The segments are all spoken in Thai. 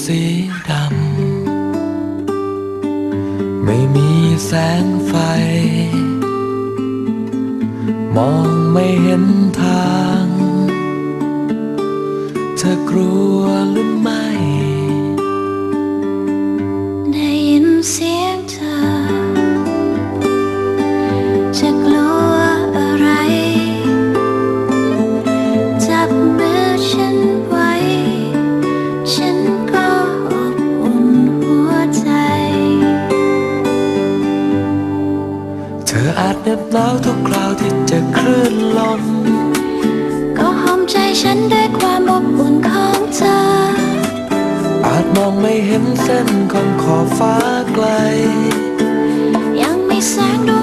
เสีดำ ไม่มีแสงไฟ มองไม่เห็นทาง เธอกลัวหรือไม่ ได้ยินเสียง ออาจเหน็บหนาวทุกคราวที่เจะคลื่นลม ก็หอมใจฉันด้วยความอบอุ่นของเธอ อาจมองไม่เห็นเส้นของขอบฟ้าไกล ยังมีแสงด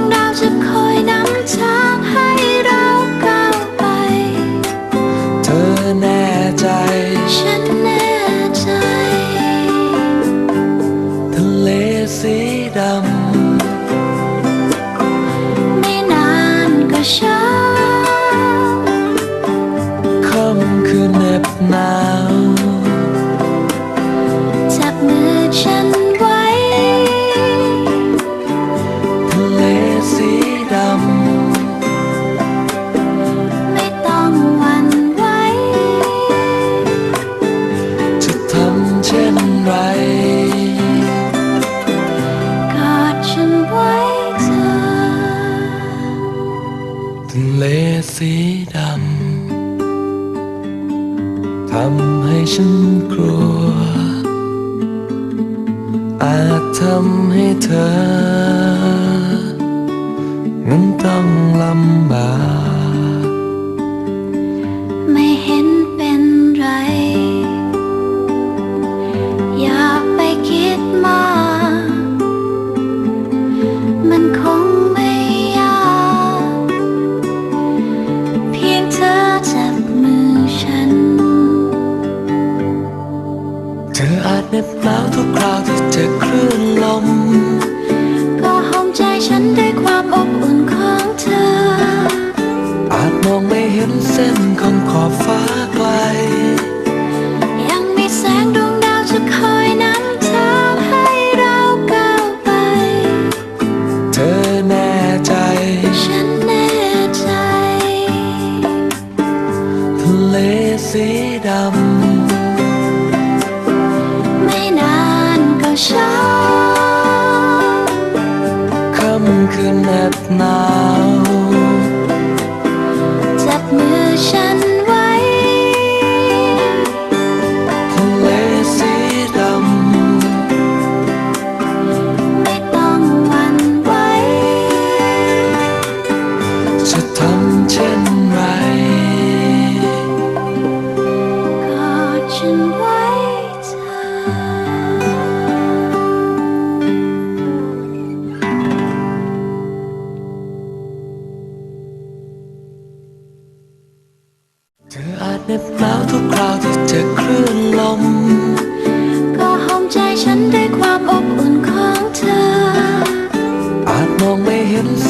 กลัว อาจทำให้เธอ นั้นต้องลำบาก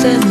ไ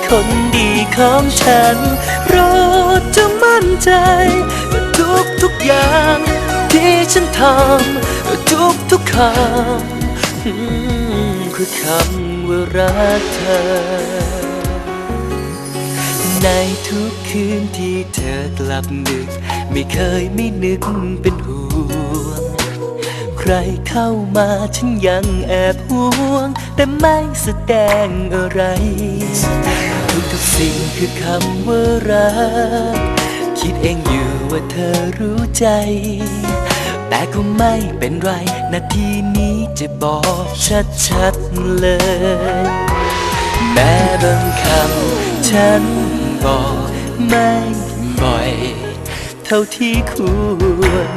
คนดีของฉันรดจงมั่นใจ ทุกทุกอย่าง ที่ฉันทำทุกทุกคำคือคำว่ารักเธอ ในทุกคืนที่เธอกลับดึก ไม่เคยไม่นึกเป็นห่วงใครเข้ามาฉันยังแอบห่วง แต่ไม่แสดงอะไร ทุกทุกสิ่งคือคำว่ารัก คิดเองอยู่ว่าเธอรู้ใจ แต่ก็ไม่เป็นไร นาทีนี้จะบอกชัดๆเลย แม้บางคำฉันบอกไม่บ่อย เท่าที่ควร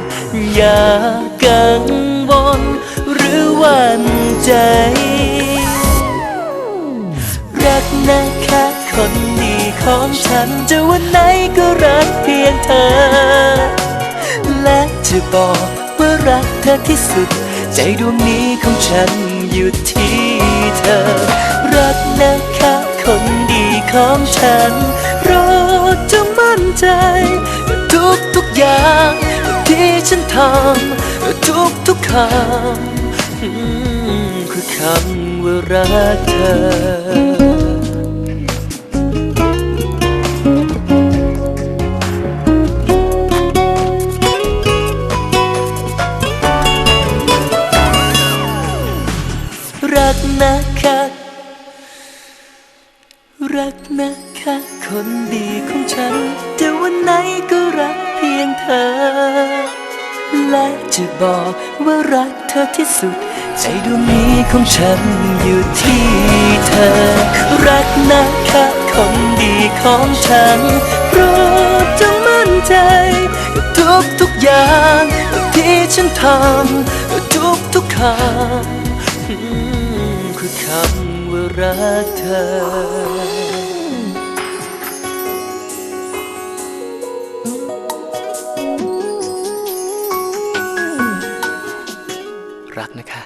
อย่ากังวลหรือหวั่นใจ ของฉันจะวันไหนก็รักเพียงเธอ และจะบอกว่ารักเธอที่สุด ใจดวงนี้ของฉันอยู่ที่เธอ รักนะคะคนดีของฉันโปรดจงมั่นใจ ทุกทุกๆอย่างที่ฉันทำทุกทุกๆคำคือคำว่ารักเธอ ว่ารักเธอที่สุด ใจดวงนี้ของฉันอยู่ที่เธอ รักนะคะคนดีของฉันโปรดจงมั่นใจ ทุกทุกอย่างที่ฉันทำทุกทุกคำคือคำว่ารักเธอ รักนะคะ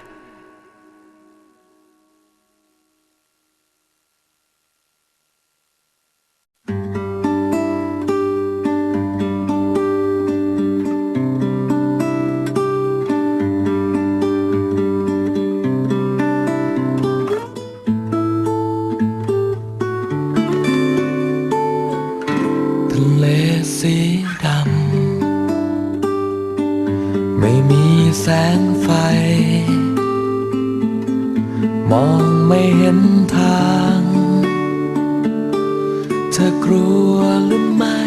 แสงไฟ มองไม่เห็นทาง เธอกลัวหรือไม่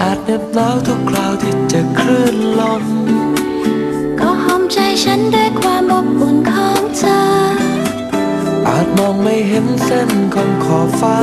ออาจเหน็บหนาวทุกคราวที่เจะคลื่นลม ก็หอมใจฉันด้วยความอบอุ่นของเธอ อาจมองไม่เห็นเส้นของขอบฟ้า